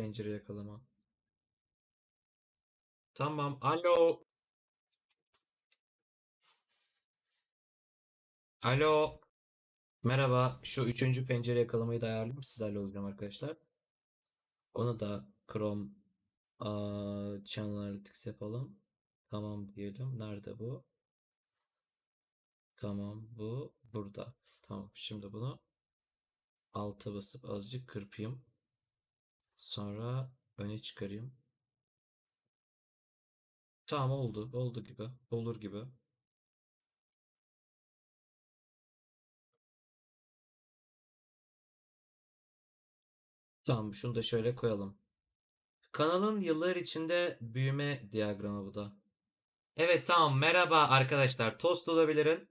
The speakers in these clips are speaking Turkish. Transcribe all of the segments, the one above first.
pencere yakalama. Tamam. Alo. Alo. Merhaba. Şu üçüncü pencere yakalamayı da ayarlayayım. Sizlerle olacağım arkadaşlar. Onu da Chrome aa, Channel Analytics yapalım. Tamam diyelim. Nerede bu? Tamam bu burada. Tamam. Şimdi bunu alta basıp azıcık kırpayım. Sonra öne çıkarayım. Tamam oldu. Oldu gibi. Olur gibi. Tamam şunu da şöyle koyalım. Kanalın yıllar içinde büyüme diyagramı bu da. Evet tamam merhaba arkadaşlar. Tost olabilirim.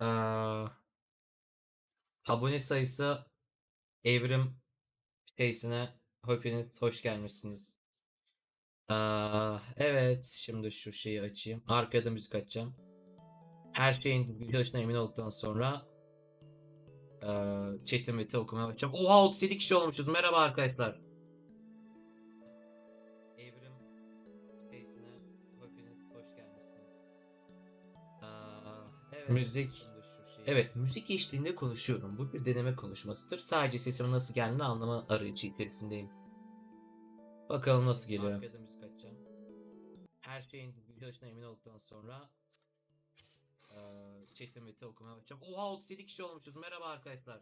Ee, abone sayısı evrim şeysine hepiniz hoş gelmişsiniz. Ee, evet şimdi şu şeyi açayım. Arkada müzik açacağım. Her şeyin videosuna emin olduktan sonra ee, chat'in meti okumaya başlayacağım. Oha 37 kişi olmuşuz. Merhaba arkadaşlar. Evrim hepiniz hoş gelmişsiniz. Aa, evet. Müzik. Evet, müzik eşliğinde konuşuyorum. Bu bir deneme konuşmasıdır. Sadece sesimin nasıl geldiğini anlama arayıcı içerisindeyim. Bakalım nasıl geliyor. Arkada müzik açacağım. Her şeyin videosuna emin olduktan sonra eee chat'in meti okumaya başlayacağım. Oha 37 kişi olmuşuz. Merhaba arkadaşlar.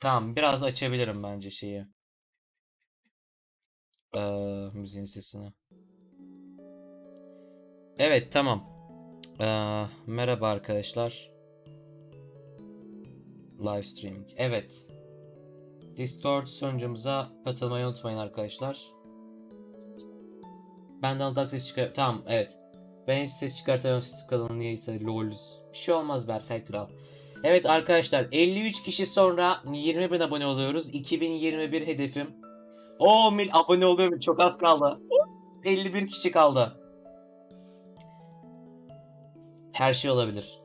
Tamam, biraz açabilirim bence şeyi. Eee müziğin sesini. Evet, tamam. Eee, merhaba arkadaşlar. Live streaming. Evet. Discord sunucumuza katılmayı unutmayın arkadaşlar. Benden adak ses çıkar... Tamam, evet. Ben hiç ses çıkartamıyorum sesi kalın niyeyse lolz. Bir şey olmaz Berkay Kral. Evet arkadaşlar 53 kişi sonra 20 bin abone oluyoruz. 2021 hedefim. O mil abone oluyorum çok az kaldı. 51 kişi kaldı. Her şey olabilir.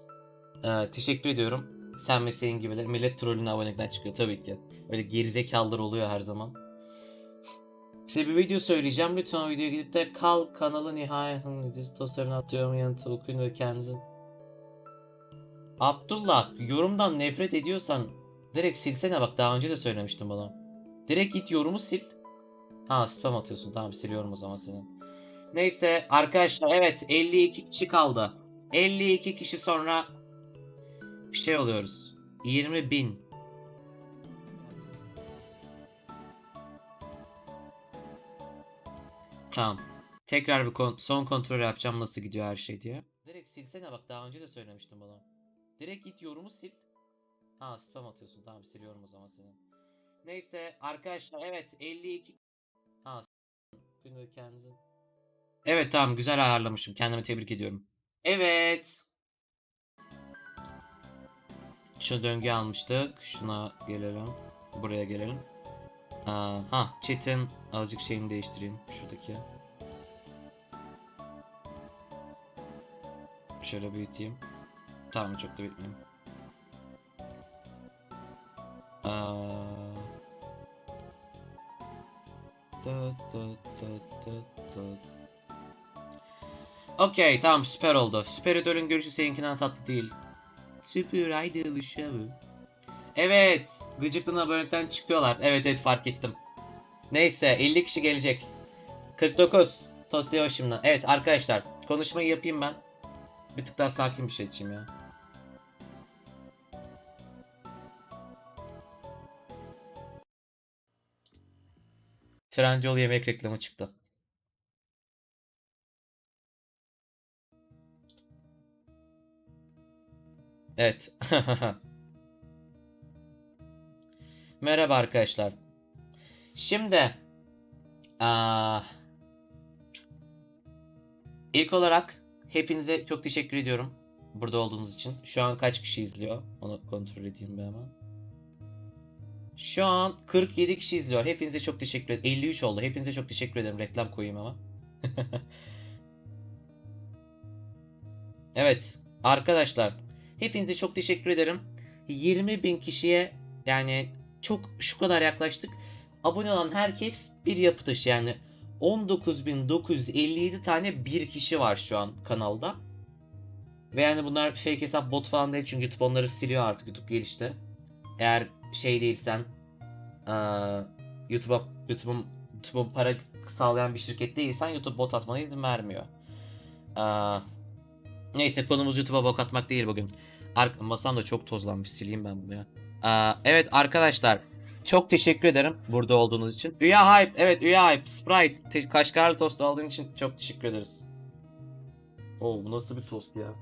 Ee, teşekkür ediyorum. Sen ve senin gibiler. Millet trollüne abonelikten çıkıyor tabii ki. Öyle gerizekalılar oluyor her zaman. Size bir video söyleyeceğim. Lütfen o videoya gidip de kal kanalı nihayet dostlarını atıyorum yanıtı okuyun ve kendinizin. Abdullah yorumdan nefret ediyorsan direkt silsene bak daha önce de söylemiştim bunu. Direkt git yorumu sil. Ha spam atıyorsun tamam siliyorum o zaman seni. Neyse arkadaşlar evet 52 kişi kaldı. 52 kişi sonra bir şey oluyoruz. 20 bin. Tamam. Tekrar bir kon- son kontrol yapacağım nasıl gidiyor her şey diye. Direkt silsene bak daha önce de söylemiştim bunu. Direkt git yorumu sil. Ha spam atıyorsun tamam siliyorum o zaman seni. Neyse arkadaşlar evet 52 Ha gün ve kendinizi. Evet tamam güzel ayarlamışım. Kendimi tebrik ediyorum. Evet. Şu döngü almıştık. Şuna gelelim. Buraya gelelim. Ha chat'in azıcık şeyini değiştireyim. Şuradaki. Şöyle büyüteyim. Tamam çok da büyütmeyeyim. Da, da, da, da, da. Okey tamam süper oldu. Süper idolün görüşü seninkinden tatlı değil. Süper idol show. Evet. Gıcıklığın abonelikten çıkıyorlar. Evet evet fark ettim. Neyse 50 kişi gelecek. 49. Tostiyo şimdi. Evet arkadaşlar konuşmayı yapayım ben. Bir tık daha sakin bir şey içeyim ya. Trendyol yemek reklamı çıktı. Evet. Merhaba arkadaşlar. Şimdi aa, ilk olarak hepinize çok teşekkür ediyorum burada olduğunuz için. Şu an kaç kişi izliyor? Onu kontrol edeyim bir hemen. Şu an 47 kişi izliyor. Hepinize çok teşekkür ederim. 53 oldu. Hepinize çok teşekkür ederim. Reklam koyayım ama. evet. Arkadaşlar. Hepinize çok teşekkür ederim. 20 bin kişiye Yani çok şu kadar yaklaştık. Abone olan herkes bir yapı taşı yani 19.957 tane bir kişi var şu an kanalda. Ve yani bunlar fake hesap bot falan değil çünkü YouTube onları siliyor artık YouTube gelişti. Eğer şey değilsen YouTube'a YouTube'un YouTube'un para sağlayan bir şirket değilsen YouTube bot atmana izin vermiyor. Neyse konumuz YouTube'a bok atmak değil bugün. Ar- masam da çok tozlanmış sileyim ben bunu ya. Eee, evet arkadaşlar çok teşekkür ederim burada olduğunuz için. Üye Hype, evet Üye Hype, Sprite, te- Kaşgarlı tost aldığın için çok teşekkür ederiz. Oo bu nasıl bir tost ya?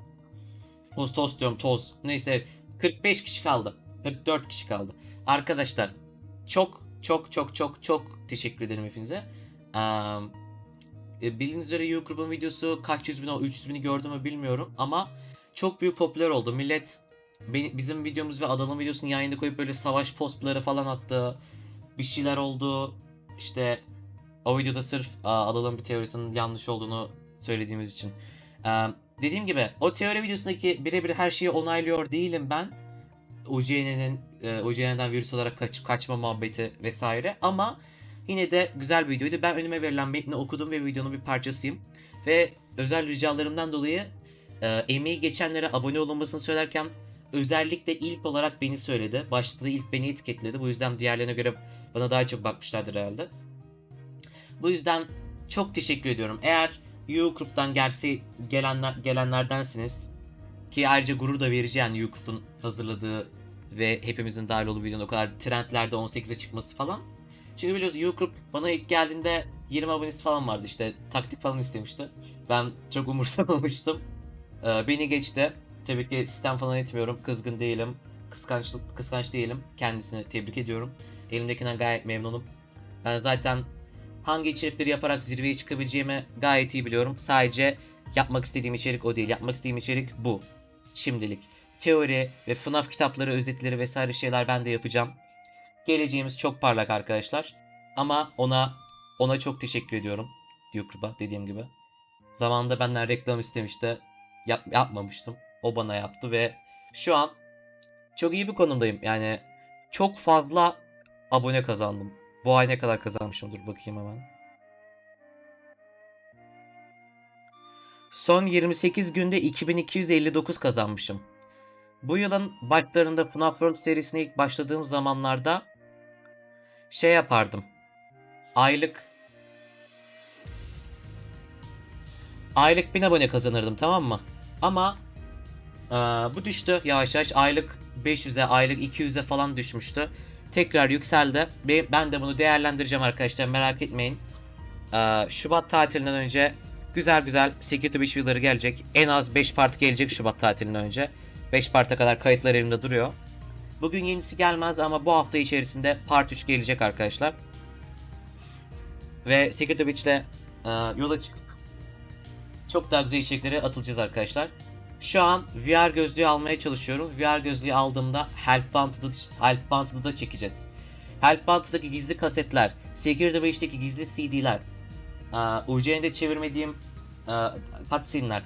Toz tost diyorum toz. Neyse 45 kişi kaldı. 44 kişi kaldı. Arkadaşlar çok çok çok çok çok teşekkür ederim hepinize. Eee e, bildiğiniz üzere You grubun videosu kaç yüz bin, o 300 bini gördü mü bilmiyorum ama çok büyük popüler oldu. Millet bizim videomuz ve Adal'ın videosunu yayında koyup böyle savaş postları falan attı. Bir şeyler oldu. İşte o videoda sırf Adal'ın bir teorisinin yanlış olduğunu söylediğimiz için. Dediğim gibi o teori videosundaki birebir her şeyi onaylıyor değilim ben. UCN'nin UCN'den virüs olarak kaç, kaçma muhabbeti vesaire ama yine de güzel bir videoydu. Ben önüme verilen metni okudum ve videonun bir parçasıyım. Ve özel ricalarımdan dolayı e, emeği geçenlere abone olunmasını söylerken özellikle ilk olarak beni söyledi. Başta da ilk beni etiketledi. Bu yüzden diğerlerine göre bana daha çok bakmışlardır herhalde. Bu yüzden çok teşekkür ediyorum. Eğer YouTube'dan gelse gelenler gelenlerdensiniz ki ayrıca gurur da verici yani YouTube'un hazırladığı ve hepimizin dahil olduğu videonun o kadar trendlerde 18'e çıkması falan. Çünkü biliyorsun YouTube bana ilk geldiğinde 20 abonesi falan vardı işte taktik falan istemişti. Ben çok umursamamıştım. Ee, beni geçti. Tabii ki sistem falan etmiyorum. Kızgın değilim. Kıskançlık, kıskanç değilim. Kendisini tebrik ediyorum. Elimdekinden gayet memnunum. Ben zaten hangi içerikleri yaparak zirveye çıkabileceğimi gayet iyi biliyorum. Sadece yapmak istediğim içerik o değil. Yapmak istediğim içerik bu. Şimdilik. Teori ve FNAF kitapları, özetleri vesaire şeyler ben de yapacağım. Geleceğimiz çok parlak arkadaşlar. Ama ona ona çok teşekkür ediyorum. YouTube'a dediğim gibi. Zamanında benden reklam istemişti. Yap- yapmamıştım. O bana yaptı ve şu an çok iyi bir konumdayım. Yani çok fazla abone kazandım. Bu ay ne kadar kazanmışım dur bakayım hemen. Son 28 günde 2259 kazanmışım. Bu yılın başlarında FNAF World serisine ilk başladığım zamanlarda şey yapardım. Aylık aylık 1000 abone kazanırdım tamam mı? Ama eee, bu düştü yavaş yavaş aylık 500'e aylık 200'e falan düşmüştü. Tekrar yükseldi. Be- Ben de bunu değerlendireceğim arkadaşlar merak etmeyin. Eee, Şubat tatilinden önce güzel güzel Security Beach videoları gelecek. En az 5 part gelecek Şubat tatilinden önce. 5 parta kadar kayıtlar elimde duruyor. Bugün yenisi gelmez ama bu hafta içerisinde part 3 gelecek arkadaşlar. Ve Security Beach'le e, yola çıkıp çok daha güzel içeriklere atılacağız arkadaşlar. Şu an VR gözlüğü almaya çalışıyorum. VR gözlüğü aldığımda Help Wanted'ı Help Wanted'ı da çekeceğiz. Help Wanted'daki gizli kasetler, Security Breach'teki gizli CD'ler, UCN'de çevirmediğim cutscene'ler,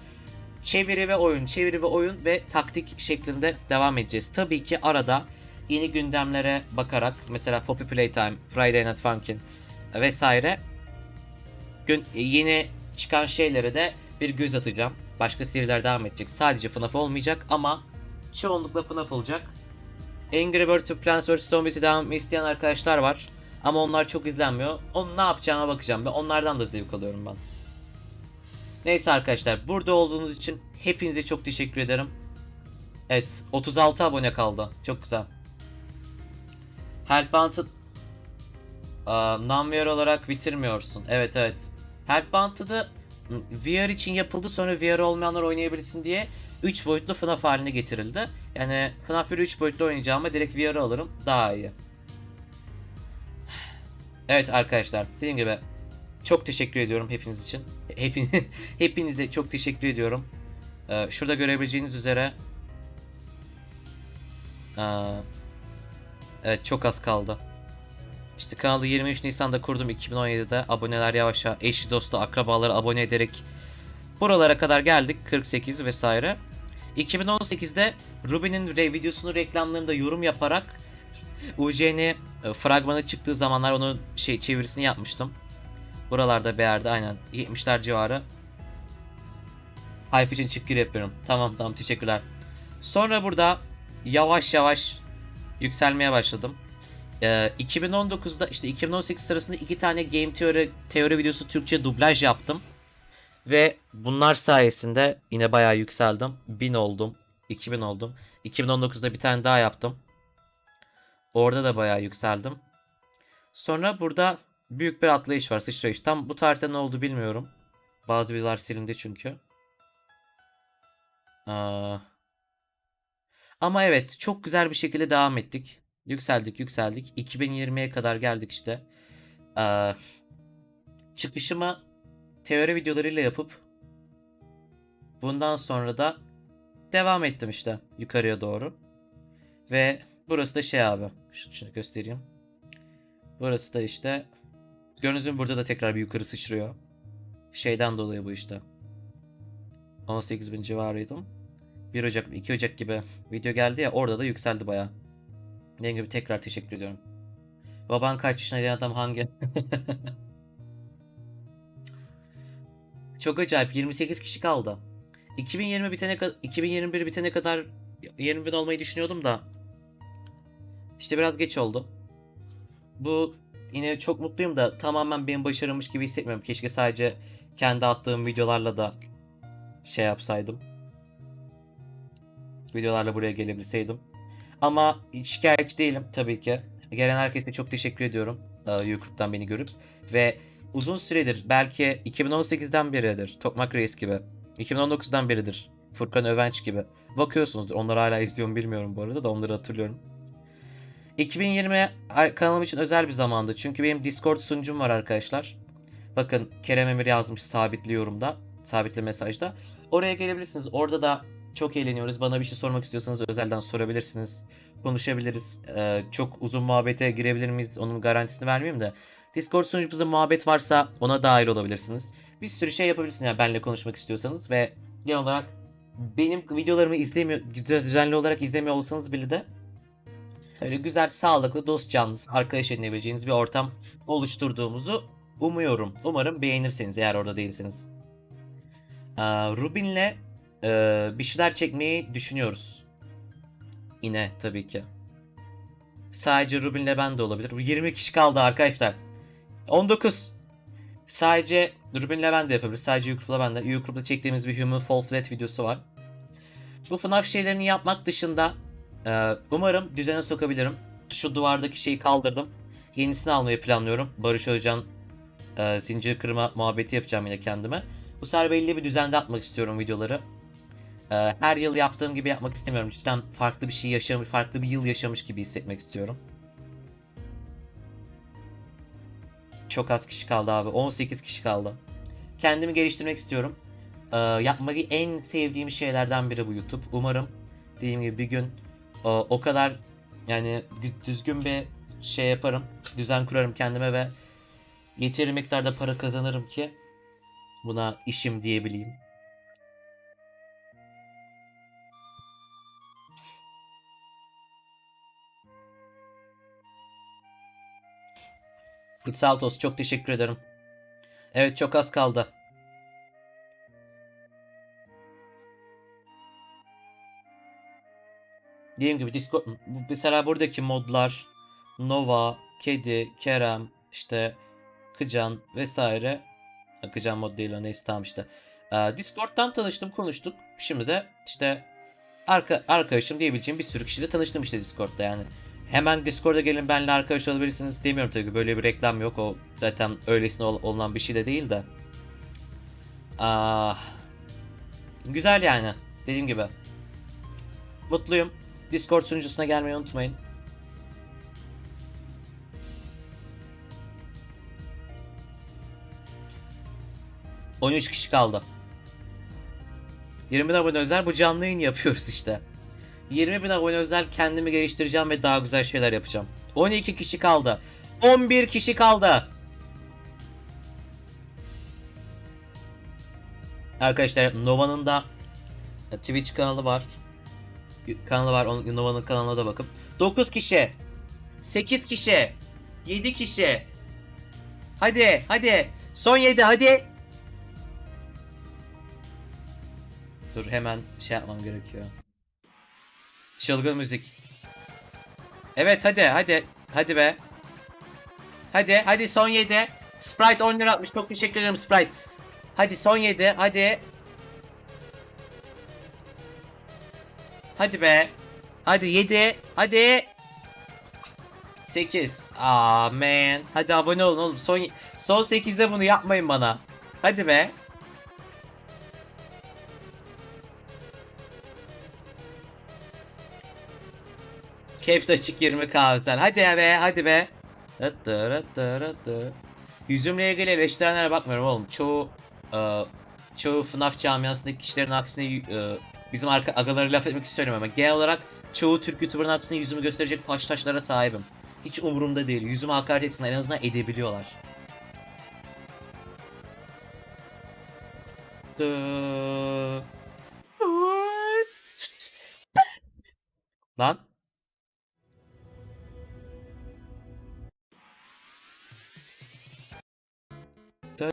çeviri ve oyun, çeviri ve oyun ve taktik şeklinde devam edeceğiz. Tabii ki arada yeni gündemlere bakarak mesela Poppy Playtime, Friday Night Funkin' vesaire gün, yeni çıkan şeylere de bir göz atacağım. Başka seriler devam edecek. Sadece FNAF olmayacak ama çoğunlukla FNAF olacak. Angry Birds ve Plants vs Zombies'i devam isteyen arkadaşlar var. Ama onlar çok izlenmiyor. Onun ne yapacağıma bakacağım ve onlardan da zevk alıyorum ben. Neyse arkadaşlar burada olduğunuz için hepinize çok teşekkür ederim. Evet 36 abone kaldı. Çok güzel. Wanted Aa, non-VR olarak bitirmiyorsun. Evet evet. Wanted'ı VR için yapıldı sonra VR olmayanlar oynayabilsin diye 3 boyutlu FNAF haline getirildi. Yani FNAF 1'i 3 boyutlu oynayacağıma direkt VR alırım daha iyi. Evet arkadaşlar dediğim gibi çok teşekkür ediyorum hepiniz için. Hepin, hepinize çok teşekkür ediyorum. Ee, şurada görebileceğiniz üzere Aa, Evet çok az kaldı. İşte kanalı 23 Nisan'da kurdum 2017'de. Aboneler yavaş yavaş eşi dostu akrabaları abone ederek buralara kadar geldik 48 vesaire. 2018'de Ruby'nin re videosunun reklamlarında yorum yaparak UCN e, fragmanı çıktığı zamanlar onun şey çevirisini yapmıştım. Buralarda bir yerde aynen 70'ler civarı. Hype için çık gir yapıyorum. Tamam tamam teşekkürler. Sonra burada yavaş yavaş yükselmeye başladım. Ee, 2019'da işte 2018 sırasında iki tane game teori, teori videosu Türkçe dublaj yaptım. Ve bunlar sayesinde yine bayağı yükseldim. 1000 oldum. 2000 oldum. 2019'da bir tane daha yaptım. Orada da bayağı yükseldim. Sonra burada büyük bir atlayış var. Sıçrayış. Tam bu tarihte ne oldu bilmiyorum. Bazı videolar silindi çünkü. Aa. Ama evet çok güzel bir şekilde devam ettik. Yükseldik yükseldik. 2020'ye kadar geldik işte. Aa, çıkışımı teori videolarıyla yapıp bundan sonra da devam ettim işte yukarıya doğru. Ve burası da şey abi. Şunu göstereyim. Burası da işte gördüğünüz burada da tekrar bir yukarı sıçrıyor. Şeyden dolayı bu işte. 18 bin civarıydım. 1 Ocak, 2 Ocak gibi video geldi ya orada da yükseldi baya. Dediğim gibi tekrar teşekkür ediyorum. Baban kaç yaşında adam hangi? Çok acayip 28 kişi kaldı. 2020 bitene kadar 2021 bitene kadar 20 bin olmayı düşünüyordum da işte biraz geç oldu. Bu yine çok mutluyum da tamamen benim başarılmış gibi hissetmiyorum. Keşke sadece kendi attığım videolarla da şey yapsaydım. Videolarla buraya gelebilseydim. Ama şikayetçi değilim tabii ki. Gelen herkese çok teşekkür ediyorum. e, YouTube'dan beni görüp. Ve uzun süredir belki 2018'den beridir. Tokmak Reis gibi. 2019'dan beridir. Furkan Övenç gibi. Bakıyorsunuzdur. Onları hala izliyorum bilmiyorum bu arada da onları hatırlıyorum. 2020 kanalım için özel bir zamandı. Çünkü benim Discord sunucum var arkadaşlar. Bakın Kerem Emir yazmış sabitli yorumda. Sabitli mesajda. Oraya gelebilirsiniz. Orada da çok eğleniyoruz. Bana bir şey sormak istiyorsanız özelden sorabilirsiniz. Konuşabiliriz. Ee, çok uzun muhabbete girebilir miyiz? Onun garantisini vermeyeyim de. Discord sunucumuzda muhabbet varsa ona dahil olabilirsiniz. Bir sürü şey yapabilirsiniz yani benimle konuşmak istiyorsanız ve genel olarak benim videolarımı izlemiyor, düzenli olarak izlemiyor olsanız bile de öyle güzel, sağlıklı, dost canlısı, arkadaş edinebileceğiniz bir ortam oluşturduğumuzu umuyorum. Umarım beğenirseniz eğer orada değilseniz. Ee, Rubin'le e, bir şeyler çekmeyi düşünüyoruz. Yine tabii ki. Sadece Rubin'le ben de olabilir. 20 kişi kaldı arkadaşlar. 19. Sadece Rubin'le ben de yapabilir. Sadece YouTube'la ben de. YouTube'da çektiğimiz bir Human Fall Flat videosu var. Bu FNAF şeylerini yapmak dışında e, umarım düzene sokabilirim. Şu duvardaki şeyi kaldırdım. Yenisini almayı planlıyorum. Barış Özcan e, zincir kırma muhabbeti yapacağım yine kendime. Bu sefer belli bir düzende atmak istiyorum videoları. E, her yıl yaptığım gibi yapmak istemiyorum. Cidden farklı bir şey yaşamış, farklı bir yıl yaşamış gibi hissetmek istiyorum. Çok az kişi kaldı abi. 18 kişi kaldı. Kendimi geliştirmek istiyorum. Ee, yapmayı en sevdiğim şeylerden biri bu YouTube. Umarım dediğim gibi bir gün e, o kadar yani dü- düzgün bir şey yaparım. Düzen kurarım kendime ve yeteri miktarda para kazanırım ki buna işim diyebileyim. Kutsal Toz çok teşekkür ederim. Evet çok az kaldı. Dediğim gibi Discord mesela buradaki modlar Nova, Kedi, Kerem, işte Kıcan vesaire. Kıcan mod değil o neyse tamam işte. Ee, Discord'dan tanıştım konuştuk. Şimdi de işte arka, arkadaşım diyebileceğim bir sürü kişiyle tanıştım işte Discord'da yani. Hemen Discord'a gelin benimle arkadaş olabilirsiniz demiyorum tabii ki böyle bir reklam yok o zaten öylesine ol- olunan bir şey de değil de. Ah, güzel yani dediğim gibi. Mutluyum. Discord sunucusuna gelmeyi unutmayın. ...13 kişi kaldı. 20 bin abone özel bu canlı yayın yapıyoruz işte. 20 bin abone özel kendimi geliştireceğim ve daha güzel şeyler yapacağım. 12 kişi kaldı. 11 kişi kaldı. Arkadaşlar Nova'nın da Twitch kanalı var. Kanalı var. Nova'nın kanalına da bakıp 9 kişi. 8 kişi. 7 kişi. Hadi hadi. Son 7 hadi. Dur hemen şey yapmam gerekiyor. Çılgın müzik. Evet hadi hadi. Hadi be. Hadi hadi son 7. Sprite 10 lira atmış. Çok teşekkür ederim Sprite. Hadi son 7. Hadi. Hadi be. Hadi 7. Hadi. 8. Aa man. Hadi abone olun oğlum. Son son 8'de bunu yapmayın bana. Hadi be. Caps açık 20 kahvesel. Hadi be hadi be. Rıttı rıttı rıttı. Yüzümle ilgili eleştirenlere bakmıyorum oğlum. Çoğu e, çoğu FNAF camiasındaki kişilerin aksine e, bizim arka agaları laf etmek istemiyorum ama genel olarak çoğu Türk YouTuber'ın aksine yüzümü gösterecek taş taşlara sahibim. Hiç umurumda değil. Yüzüme hakaret etsinler. En azından edebiliyorlar. Lan. Da,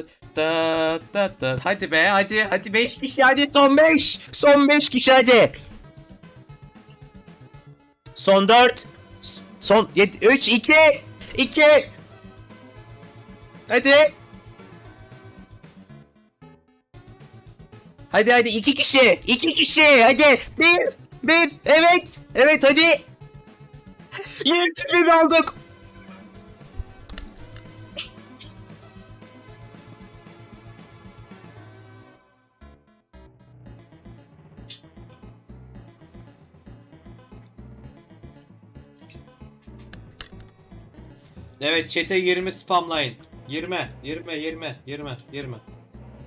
da, da. Hadi be hadi hadi 5 kişi hadi son 5 son 5 kişi hadi. Son 4 son 7 3 2 2 hadi. Hadi hadi 2 kişi 2 kişi hadi. 1 1 evet evet hadi. 20 aldık Evet chat'e 20 spamlayın. 20, 20, 20, 20, 20,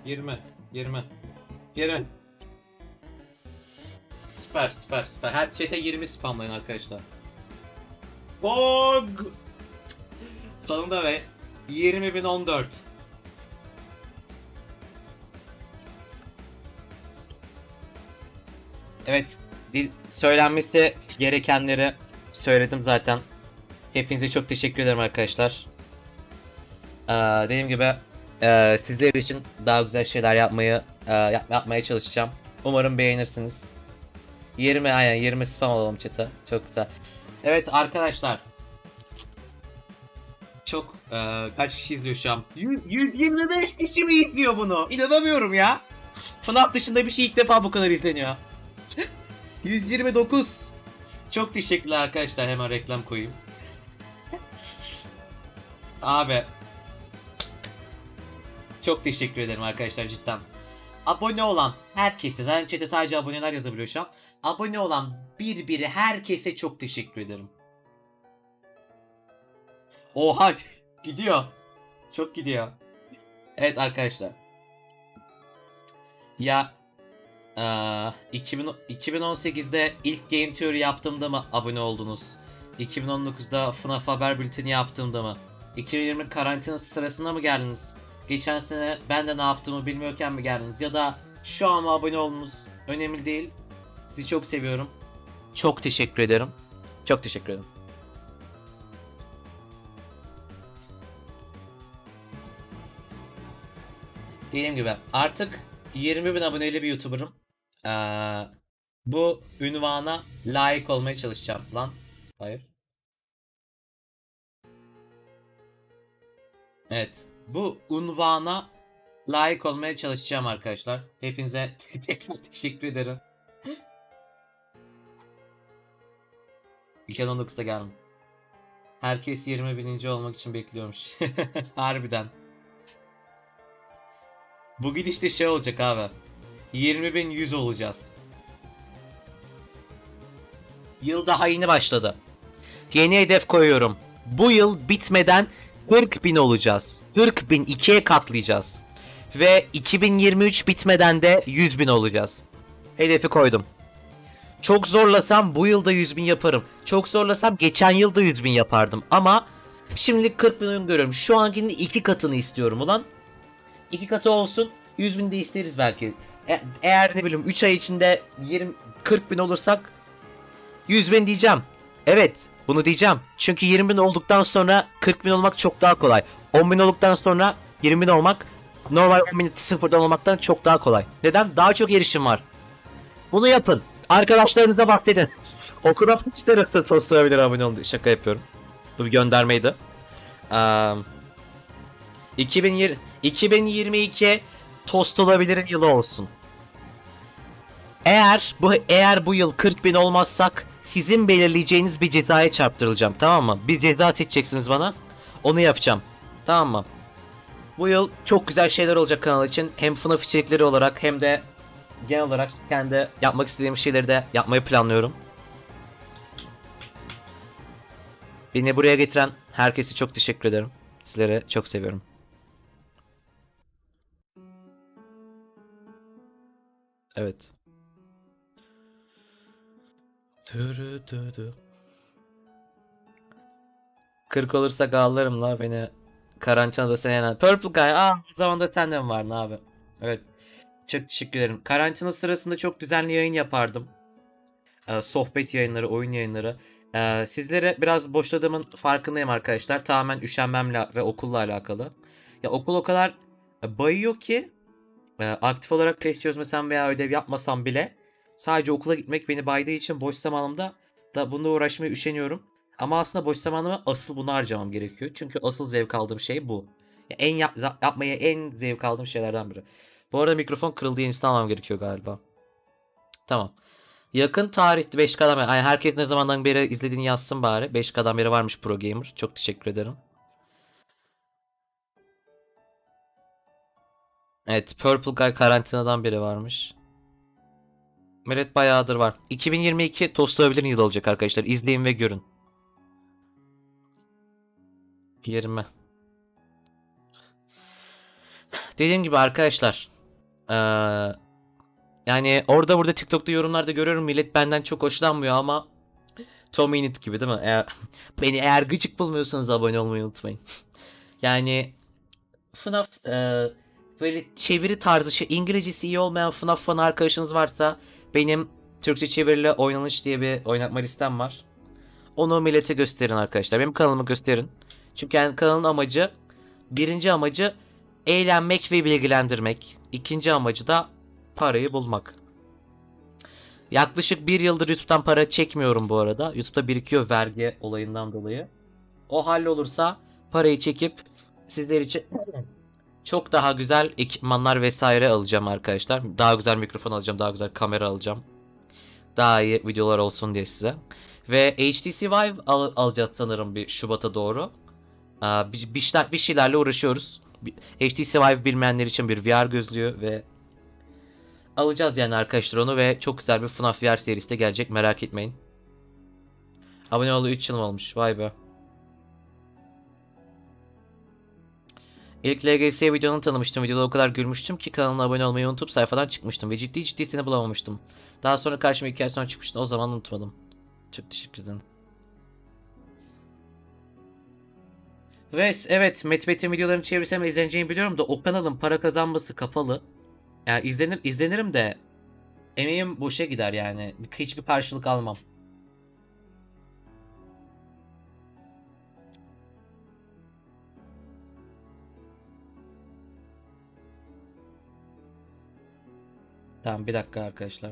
20, 20, 20. Süper süper süper. Her chat'e 20 spamlayın arkadaşlar. Bog! Sonunda ve 20.014. Evet, dil- söylenmesi gerekenleri söyledim zaten. Hepinize çok teşekkür ederim arkadaşlar. Ee, dediğim gibi e, sizler için daha güzel şeyler yapmayı e, yap- yapmaya çalışacağım. Umarım beğenirsiniz. 20 aynen 20 spam olalım chat'e. Çok güzel. Evet arkadaşlar. Çok e, kaç kişi izliyor şu an? 100 125 kişi mi izliyor bunu? İnanamıyorum ya. FNAF dışında bir şey ilk defa bu kadar izleniyor. 129. Çok teşekkürler arkadaşlar. Hemen reklam koyayım. Abi. Çok teşekkür ederim arkadaşlar cidden. Abone olan herkese, zaten chat'e sadece aboneler yazabiliyor şu an. Abone olan bir biri herkese çok teşekkür ederim. Oha gidiyor. Çok gidiyor. Evet arkadaşlar. Ya eee, 2000, 2018'de ilk Game Theory yaptığımda mı abone oldunuz? 2019'da FNAF haber bülteni yaptığımda mı? 2020 karantina sırasında mı geldiniz? Geçen sene ben de ne yaptığımı bilmiyorken mi geldiniz? Ya da şu an mı abone oldunuz? Önemli değil. Sizi çok seviyorum. Çok teşekkür ederim. Çok teşekkür ederim. Dediğim gibi artık 20 bin aboneli bir YouTuber'ım. Ee, bu ünvana layık olmaya çalışacağım lan. Hayır. Evet. Bu unvana layık olmaya çalışacağım arkadaşlar. Hepinize tekrar teşekkür ederim. 2019'da geldim. Herkes 20 bininci olmak için bekliyormuş. Harbiden. Bu gidişte şey olacak abi. 20.100 olacağız. Yıl daha yeni başladı. Yeni hedef koyuyorum. Bu yıl bitmeden 40 bin olacağız. 40 bin ikiye katlayacağız. Ve 2023 bitmeden de 100 bin olacağız. Hedefi koydum. Çok zorlasam bu yılda 100 bin yaparım. Çok zorlasam geçen yılda 100 bin yapardım. Ama şimdi 40 bin uygun görüyorum. Şu ankinin iki katını istiyorum ulan. İki katı olsun. 100 bin de isteriz belki. E- eğer ne bileyim 3 ay içinde 20 40 bin olursak 100 bin diyeceğim. Evet Bunu diyeceğim. Çünkü 20 bin olduktan sonra 40 bin olmak çok daha kolay. 10 bin olduktan sonra 20 bin olmak normal 10 bin sıfırdan olmaktan çok daha kolay. Neden? Daha çok erişim var. Bunu yapın. Arkadaşlarınıza bahsedin. Okula kaç lirası tostlanabilir abone olun. Şaka yapıyorum. Bu bir göndermeydi. Eee 2020 2022 tost olabilirin yılı olsun. Eğer bu eğer bu yıl 40 bin olmazsak sizin belirleyeceğiniz bir cezaya çarptırılacağım tamam mı? Bir ceza seçeceksiniz bana. Onu yapacağım. Tamam mı? Bu yıl çok güzel şeyler olacak kanal için. Hem FNAF içerikleri olarak hem de genel olarak kendi yapmak istediğim şeyleri de yapmayı planlıyorum. Beni buraya getiren herkese çok teşekkür ederim. Sizleri çok seviyorum. Evet. Dürü dürü. 40 olursak ağlarım la beni. Karantinada sen yenen. Purple Guy. Aa o zaman da sen de mi vardın abi? Evet. Çok teşekkür ederim. Karantina sırasında çok düzenli yayın yapardım. Ee, sohbet yayınları, oyun yayınları. Ee, sizlere biraz boşladığımın farkındayım arkadaşlar. Tamamen üşenmemle ve okulla alakalı. Ya okul o kadar bayıyor ki e, aktif olarak test çözmesem veya ödev yapmasam bile sadece okula gitmek beni baydığı için boş zamanımda da bununla uğraşmaya üşeniyorum. Ama aslında boş zamanımı asıl bunu harcamam gerekiyor. Çünkü asıl zevk aldığım şey bu. Ya En yap, yapmaya en zevk aldığım şeylerden biri. Bu arada mikrofon kırıldı yenisini almam gerekiyor galiba. Tamam. Yakın tarihte 5K'dan beri. Yani herkes ne zamandan beri izlediğini yazsın bari. 5K'dan beri varmış Pro Gamer. Çok teşekkür ederim. Evet, Purple Guy karantinadan biri varmış. Meret bayağıdır var. 2022 Tostlayabilir'in yılı olacak arkadaşlar. İzleyin ve görün. 20. Dediğim gibi arkadaşlar. Eee yani orada burada TikTok'ta yorumlarda görüyorum millet benden çok hoşlanmıyor ama Tom Init gibi değil mi? Eğer, beni eğer gıcık bulmuyorsanız abone olmayı unutmayın. yani FNAF e, böyle çeviri tarzı şey İngilizcesi iyi olmayan FNAF fan arkadaşınız varsa benim Türkçe çevirili oynanış diye bir oynatma listem var. Onu millete gösterin arkadaşlar. Benim kanalımı gösterin. Çünkü yani kanalın amacı birinci amacı eğlenmek ve bilgilendirmek. İkinci amacı da parayı bulmak. Yaklaşık bir yıldır YouTube'dan para çekmiyorum bu arada. YouTube'da birikiyor vergi olayından dolayı. O hallolursa parayı çekip sizler için çok daha güzel ekipmanlar vesaire alacağım arkadaşlar. Daha güzel mikrofon alacağım, daha güzel kamera alacağım. Daha iyi videolar olsun diye size. Ve HTC Vive al- alacağız sanırım bir Şubat'a doğru. Aa, Bir, şeyler, bir şeylerle uğraşıyoruz. HTC Vive bilmeyenler için bir VR gözlüğü ve alacağız yani arkadaşlar onu ve çok güzel bir FNAF VR serisi de gelecek merak etmeyin. Abone oldu 3 yıl olmuş vay be. İlk LGS videonu tanımıştım. Videoda o kadar gülmüştüm ki kanalına abone olmayı unutup sayfadan çıkmıştım ve ciddi ciddi seni bulamamıştım. Daha sonra karşıma iki ay sonra çıkmıştın. O zaman unutmadım. Çok teşekkür ederim. Ve evet Metmet'in videolarını çevirsem izleneceğini biliyorum da o kanalın para kazanması kapalı. Yani izlenir izlenirim de emeğim boşa gider yani. Hiçbir karşılık almam. Tamam bir dakika arkadaşlar.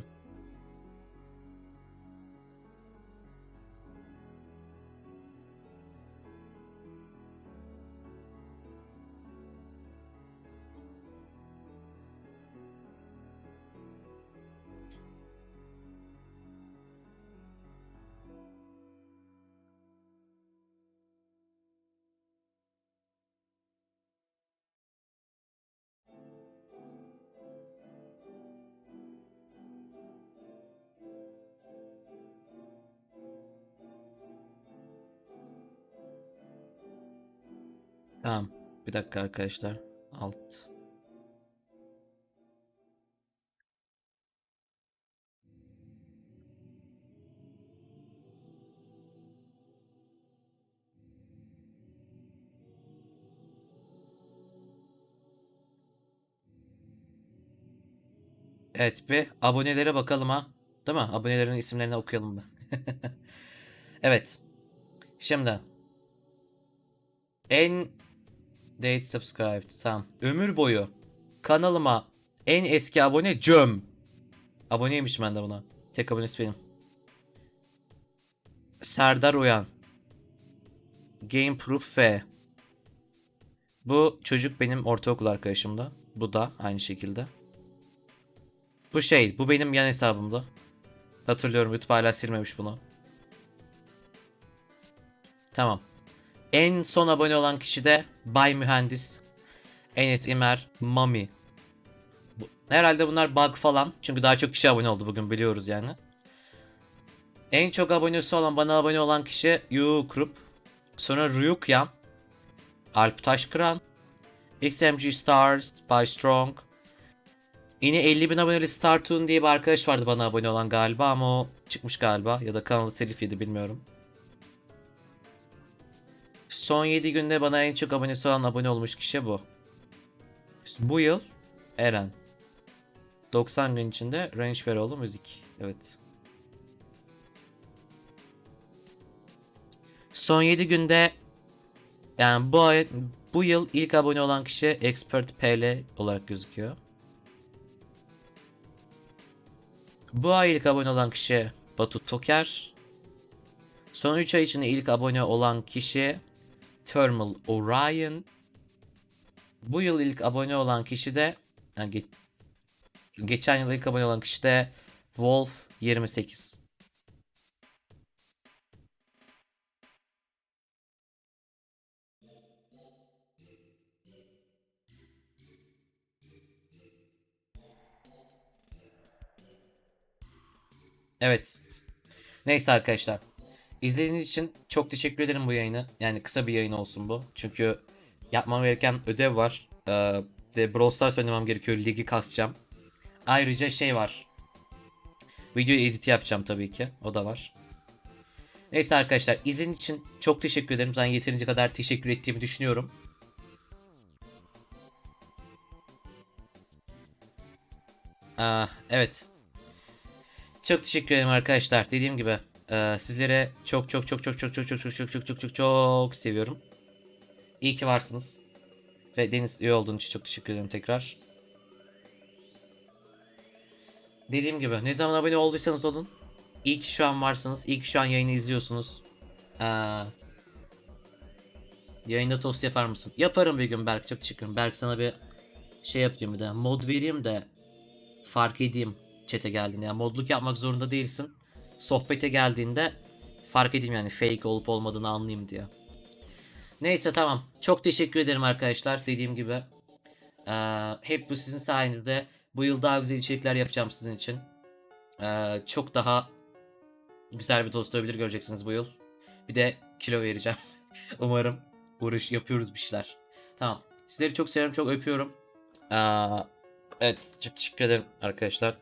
Tamam. Bir dakika arkadaşlar. Alt. Evet bir abonelere bakalım ha. Değil mi? Abonelerin isimlerini okuyalım mı? evet. Şimdi. En date subscribed. Tamam. Ömür boyu kanalıma en eski abone Cöm. Aboneymişim ben de buna. Tek abonesi benim. Serdar Uyan. Gameproof F. Bu çocuk benim ortaokul arkadaşımda. Bu da aynı şekilde. Bu şey, bu benim yan hesabımda. Hatırlıyorum YouTube hala silmemiş bunu. Tamam. En son abone olan kişi de Bay Mühendis. Enes İmer, Mami. Bu- herhalde bunlar bug falan. Çünkü daha çok kişi abone oldu bugün biliyoruz yani. En çok abonesi olan bana abone olan kişi Yu. Sonra Ryukyan. Alp Taşkıran. XMG Stars by Strong. Yine 50 bin aboneli Startoon diye bir arkadaş vardı bana abone olan galiba ama o çıkmış galiba. Ya da kanalı telif bilmiyorum. Son 7 günde bana en çok abonesi olan abone olmuş kişi bu. Bu yıl Eren. 90 gün içinde Range Beroğlu müzik. Evet. Son 7 günde yani bu ay bu yıl ilk abone olan kişi Expert PL olarak gözüküyor. Bu ay ilk abone olan kişi Batu Toker. Son 3 ay içinde ilk abone olan kişi Thermal Orion. Bu yıl ilk abone olan kişi de yani ge- geçen yıl ilk abone olan kişi de Wolf 28. Evet. Neyse arkadaşlar. İzlediğiniz için çok teşekkür ederim bu yayını. Yani kısa bir yayın olsun bu. Çünkü yapmam gereken ödev var. Ee, de Brawl Stars oynamam gerekiyor. Ligi kasacağım. Ayrıca şey var. Video edit yapacağım tabii ki. O da var. Neyse arkadaşlar izlediğiniz için çok teşekkür ederim. Zaten yeterince kadar teşekkür ettiğimi düşünüyorum. Aa, evet. Çok teşekkür ederim arkadaşlar. Dediğim gibi e, sizlere çok çok çok çok çok çok çok çok çok çok çok çok çok seviyorum. İyi ki varsınız. Ve Deniz iyi olduğun için çok teşekkür ederim tekrar. Dediğim gibi ne zaman abone olduysanız olun. İyi ki şu an varsınız. İyi ki şu an yayını izliyorsunuz. Aa, yayında tost yapar mısın? Yaparım bir gün Berk. Çok teşekkür ederim. Berk sana bir şey yapayım bir de. Mod vereyim de fark edeyim chat'e geldiğinde. Yani modluk yapmak zorunda değilsin. Sohbete geldiğinde fark edeyim yani fake olup olmadığını anlayayım diye. Neyse tamam. Çok teşekkür ederim arkadaşlar. Dediğim gibi. Ee, hep bu sizin sayenizde. Bu yıl daha güzel içerikler yapacağım sizin için. Ee, çok daha güzel bir tost olabilir göreceksiniz bu yıl. Bir de kilo vereceğim. Umarım uğraş yapıyoruz bir şeyler. Tamam. Sizleri çok seviyorum. Çok öpüyorum. Ee, evet. Çok teşekkür ederim arkadaşlar.